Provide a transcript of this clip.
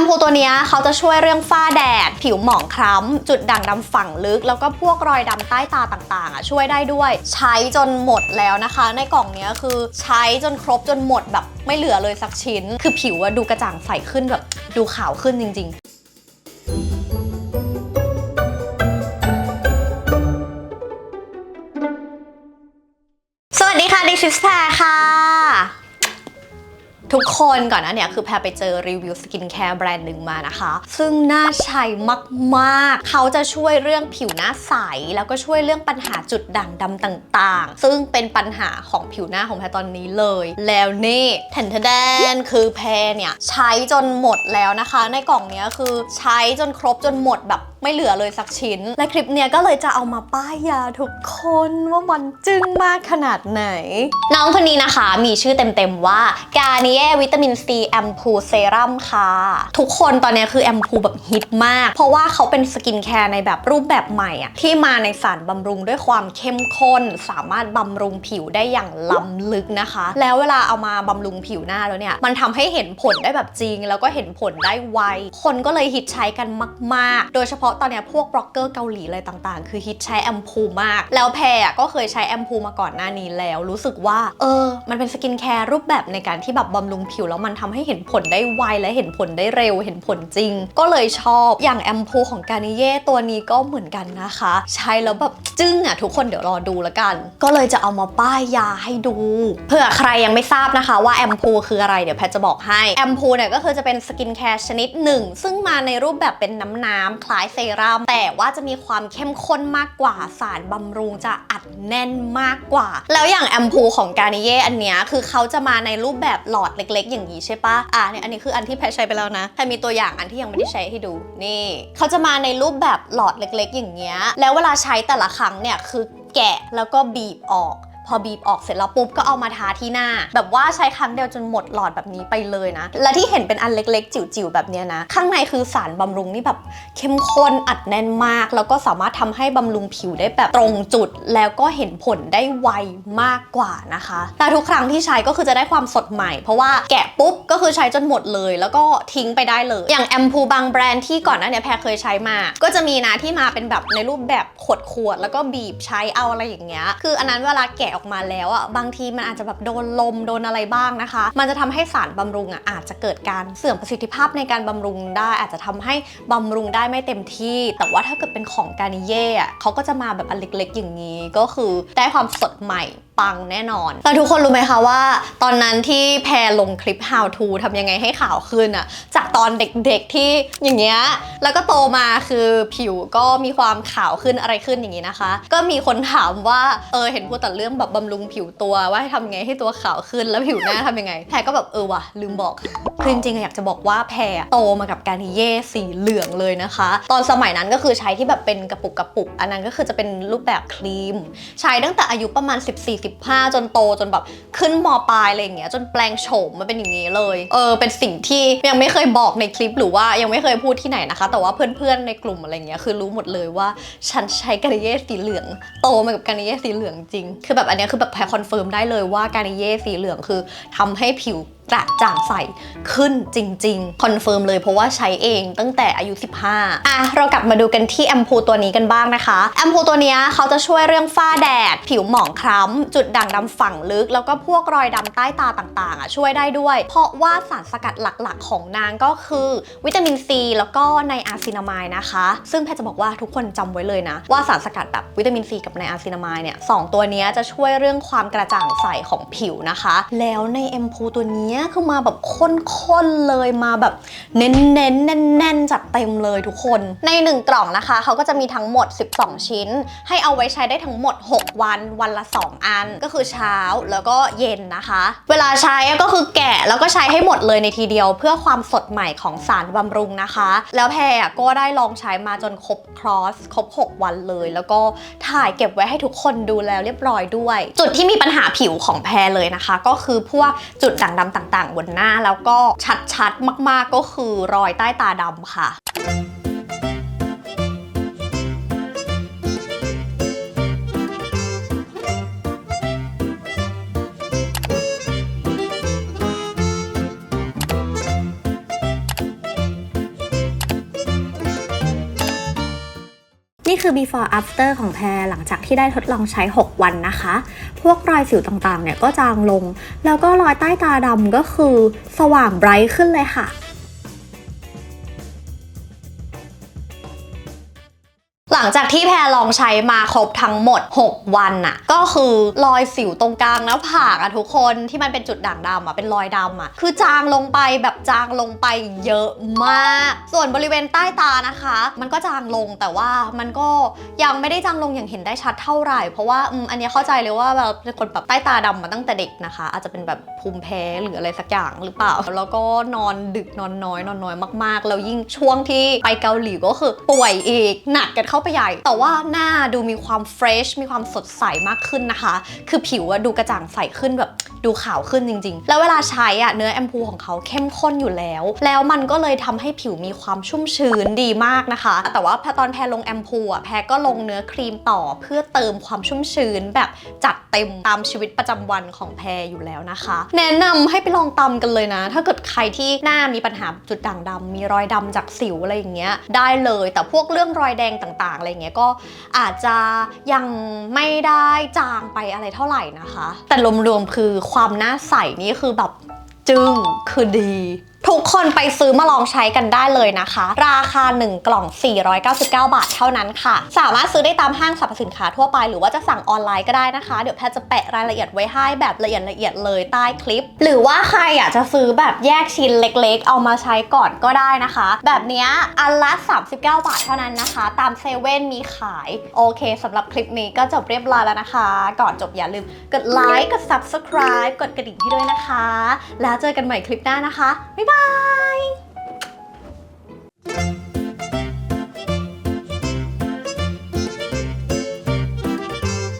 มพูตัวนี้เขาจะช่วยเรื่องฝ้าแดด ผิวหมองคล้ำ จุดด่างดำฝังลึก แล้วก็พวกรอยดำใต้ตาต่างๆอะช่วยได้ด้วย ใช้จนหมดแล้วนะคะ ในกล่องนี้คือใช้จนครบจนหมดแบบไม่เหลือเลยสักชิ้น คือผิวอะดูกระจ่างใสขึ้นแบบดูขาวขึ้นจริง ๆสวัสดีค่ะดิชิสแพรค่ะ ทุกคนก่อนหนะเนี่ยคือแพรไปเจอรีวิวสกินแคร์แบรนด์หนึ่งมานะคะ ซึ่งน่าใช้มากๆ เขาจะช่วยเรื่องผิวหน้าใส แล้วก็ช่วยเรื่องปัญหาจุดด่างดำต่างๆ ซึ่งเป็นปัญหาของผิวหน้าของแพรตอนนี้เลย แล้วนี่แทนทะแดนคือแพรเนี่ย ใช้จนหมดแล้วนะคะ ในกล่องเนี้ยคือใช้จนครบจนหมดแบบไม่เหลือเลยสักชิ้น และคลิปเนี้ยก็เลยจะเอามาป้ายยาทุกคนว่ามันจึ้งมากขนาดไหน น้องคนนี้นะคะมีชื่อเต็มๆว่ากา n น e วิตามินซีแอมพูเซรั่มค่ะ ทุกคนตอนนี้คือแอมพูแบบฮิตมาก เพราะว่าเขาเป็นสกินแคร์ในแบบรูปแบบใหม่อะที่มาในสารบำรุงด้วยความเข้มข้น สามารถบำรุงผิวได้อย่างล้ำลึกนะคะ แล้วเวลาเอามาบำรุงผิวหน้าแล้วเนี่ยมันทำให้เห็นผลได้แบบจริง แล้วก็เห็นผลได้ไวคนก็เลยฮิตใช้กันมาก ๆ โดยเฉพาะราะตอนนี้พวกบล็อกเกอร์เกาหลีอะไรต่างๆ คือฮิตใช้แอมพูมาก แล้วแพรอะก็เคยใช้แอมพูมาก่อนหน้านี้แล้ว รู้สึกว่า เออ มันเป็นสกินแคร์รูปแบบในการที่แบบบำรุงผิว แล้วมันทำให้เห็นผลได้ไวและเห็นผลได้เร็วเห็นผลจริง ก็เลยชอบอย่างแอมพูของกานิเย่ตัวนี้ก็เหมือนกันนะคะ ใช้แล้วแบบจึ้งอะทุกคนเดี๋ยวรอดูแล้วกัน ก็เลยจะเอามาป้ายยาให้ดู เผื่อใครยังไม่ทราบนะคะว่าแอมพูคืออะไรเดี๋ยวแพทจะบอกให้แอมพูเนี่ยก็คือจะเป็นสกินแคร์ชนิดหนึ่งซึ่งมาในรูปแบบเป็นน้ำๆคล้ายเซรั่มแต่ว่าจะมีความเข้มข้นมากกว่าสารบำรุงจะอัดแน่นมากกว่า แล้วอย่างแอมพูของกานิเย่อันเนี้ยคือเขาจะมาในรูปแบบหลอดเล็ก ๆ อย่างนี้ใช่ปะอะเนี่ยอันนี้คืออันที่แพทย์ใช้ไปแล้วนะแพทย์มีตัวอย่างอันที่ยังไม่ได้ใช้ให้ดูนี่เขาจะมาในรูปแบบหลอดเล็ก ๆ อย่างเงี้ยแล้วเวลาใช้แต่ละครั้งเนี่ยคือแกะแล้วก็บีบออก พอบีบออกเสร็จแล้วปุ๊บก็เอามาทาที่หน้า แบบว่าใช้ครั้งเดียวจนหมดหลอดแบบนี้ไปเลยนะ และที่เห็นเป็นอันเล็กๆ จิ๋วๆแบบนี้นะ ข้างในคือสารบำรุงนี่แบบเข้มข้นอัดแน่นมาก แล้วก็สามารถทำให้บำรุงผิวได้แบบตรงจุด แล้วก็เห็นผลได้ไวมากกว่านะคะ แต่ทุกครั้งที่ใช้ก็คือจะได้ความสดใหม่ เพราะว่าแกะปุ๊บก็คือใช้จนหมดเลย แล้วก็ทิ้งไปได้เลย อย่างแอมพูบางแบรนด์ที่ก่อนหน้านี้แพรเคยใช้มา ก็จะมีนะที่มาเป็นแบบในรูปแบบขวดๆแล้วก็บีบใช้เอาอะไรอย่างเงี้ย คืออันนั้นเวลาแกะออกมาแล้วอะบางทีมันอาจจะแบบโดนลมโดนอะไรบ้างนะคะ มันจะทำให้สารบำรุงอะอาจจะเกิดการเสื่อมประสิทธิภาพในการบำรุงได้ อาจจะทำให้บำรุงได้ไม่เต็มที่ แต่ว่าถ้าเกิดเป็นของกานิเย่อะเขาก็จะมาแบบอันเล็กๆอย่างนี้ก็คือได้ความสดใหม่ ปังแน่นอนแต่ทุกคนรู้ไหมคะว่า ตอนนั้นที่แพรลงคลิป how to ทำยังไงให้ขาวขึ้นอะจากตอนเด็กๆที่อย่างเงี้ย แล้วก็โตมาคือผิวก็มีความขาวขึ้นอะไรขึ้นอย่างนี้นะคะ ก็มีคนถามว่า เออ เห็นพูดแต่เรื่องแบบบำรุงผิวตัวว่าให้ทำยังไงให้ตัวขาวขึ้นแล้วผิวหน้าทำยังไง แพรก็แบบเออว่ะลืมบอก คือจริงๆอะอยากจะบอกว่าแพรโตมากับการเย่สีเหลืองเลยนะคะ ตอนสมัยนั้นก็คือใช้ที่แบบเป็นกระปุกกระปุก อันนั้นก็คือจะเป็นรูปแบบครีม ใช้ตั้งแต่อายุประมาณ15 จนโตจนแบบขึ้นมปลายอะไรอย่างเงี้ยจนแปลงโฉมมาเป็นอย่างนี้เลย เออเป็นสิ่งที่ยังไม่เคยบอกในคลิปหรือว่ายังไม่เคยพูดที่ไหนนะคะ แต่ว่าเพื่อนๆในกลุ่มอะไรเงี้ยคือรู้หมดเลยว่าฉันใช้การิเย่สีเหลือง โตมากับการิเย่สีเหลืองจริง คือแบบอันนี้คือแบบแพรคอนเฟิร์มได้เลยว่าการิเย่สีเหลืองคือทำให้ผิวกระจ่างใสขึ้นจริงๆ คอนเฟิร์มเลยเพราะว่าใช้เองตั้งแต่อายุ 15 อะ เรากลับมาดูกันที่แอมพูตัวนี้กันบ้างนะคะ แอมพูตัวนี้เขาจะช่วยเรื่องฝ้าแดด ผิวหมองคล้ำจุดด่างดำฝังลึก แล้วก็พวกรอยดำใต้ตาต่างๆอะช่วยได้ด้วย เพราะว่าสารสกัดหลักๆ ของนางก็คือวิตามินซีแล้วก็ไนอาซินามายนะคะ ซึ่งแพทย์จะบอกว่าทุกคนจำไว้เลยนะ ว่าสารสกัดแบบวิตามินซีกับไนอาซินามายเนี่ยสองตัวนี้จะช่วยเรื่องความกระจ่างใสของผิวนะคะ แล้วในแอมพูตัวนี้คือมาแบบข้นๆเลยมาแบบเน้นๆแน่นๆจัดเต็มเลยทุกคน ใน 1 กล่องนะคะเขาก็จะมีทั้งหมด 12 ชิ้น ให้เอาไว้ใช้ได้ทั้งหมด 6 วันวันละ 2 อันก็คือเช้าแล้วก็เย็นนะคะ เวลาใช้ก็คือแกะแล้วก็ใช้ให้หมดเลยในทีเดียว เพื่อความสดใหม่ของสารบำรุงนะคะ แล้วแพรอะก็ได้ลองใช้มาจนครบครอสครบ 6 วันเลย แล้วก็ถ่ายเก็บไว้ให้ทุกคนดูแล้วเรียบร้อยด้วย จุดที่มีปัญหาผิวของแพรเลยนะคะ ก็คือพวกจุดด่างดำต่างๆ บนหน้าแล้วก็ชัดๆ มากๆก็คือรอยใต้ตาดำค่ะ นี่คือ before after ของแพรหลังจากที่ได้ทดลองใช้ 6 วันนะคะ พวกรอยสิวต่างๆเนี่ยก็จางลง แล้วก็รอยใต้ตาดำก็คือสว่างไบรท์ขึ้นเลยค่ะ หลังจากที่แพรลองใช้มาครบทั้งหมด 6 วันน่ะก็คือรอยสิวตรงกลางหน้าผากอะทุกคนที่มันเป็นจุดด่างดำอะเป็นรอยดำอะคือจางลงไปแบบจางลงไปเยอะมาก ส่วนบริเวณใต้ตานะคะ มันก็จางลงแต่ว่ามันก็ยังไม่ได้จางลงอย่างเห็นได้ชัดเท่าไหร่ เพราะว่าอืมอันนี้เข้าใจเลยว่าแบบเป็นคนแบบใต้ตาดำมาตั้งแต่เด็กนะคะ อาจจะเป็นแบบภูมิแพ้หรืออะไรสักอย่างหรือเปล่า แล้วก็นอนดึกนอนน้อยนอนน้อยมากๆ แล้วยิ่งช่วงที่ไปเกาหลีก็คือป่วยอีกหนักกันเข้าไปใหญ่ แต่ว่าหน้าดูมีความเฟรชมีความสดใสมากขึ้นนะคะ คือผิวอะดูกระจ่างใสขึ้นแบบดูขาวขึ้นจริง ๆ แล้วเวลาใช้อะเนื้อแอมพูของเขาเข้มข้นอยู่แล้ว แล้วมันก็เลยทำให้ผิวมีความชุ่มชื้นดีมากนะคะ แต่ว่าพอตอนแพรลงแอมพูอะแพรก็ลงเนื้อครีมต่อเพื่อเติมความชุ่มชื้นแบบจัดเต็มตามชีวิตประจำวันของแพรอยู่แล้วนะคะ แนะนำให้ไปลองตำกันเลยนะ ถ้าเกิดใครที่หน้ามีปัญหาจุดด่างดำมีรอยดำจากสิวอะไรอย่างเงี้ยได้เลย แต่พวกเรื่องรอยแดงต่างๆอะไรเงี้ยก็อาจจะยังไม่ได้จางไปอะไรเท่าไหร่นะคะ แต่รวมๆคือความหน้าใสนี่คือแบบจึ้งคือดี ทุกคนไปซื้อมาลองใช้กันได้เลยนะคะ ราคา 1 กล่อง 499 บาทเท่านั้นค่ะ สามารถซื้อได้ตามห้างสรรพสินค้าทั่วไป หรือว่าจะสั่งออนไลน์ก็ได้นะคะ เดี๋ยวแพทจะแปะรายละเอียดไว้ให้แบบละเอียดละเอียดเลยใต้คลิป หรือว่าใครอยากจะซื้อแบบแยกชิ้นเล็ก ๆ เอามาใช้ก่อนก็ได้นะคะ แบบนี้อันละ 39 บาทเท่านั้นนะคะ ตามเซเว่นมีขาย โอเคสำหรับคลิปนี้ก็จบเรียบร้อยแล้วนะคะ ก่อนจบอย่าลืมกดไลค์กด subscribe กดกระดิ่งให้ด้วยนะคะ แล้วเจอกันใหม่คลิปหน้านะคะบ๊ายบาย Bye!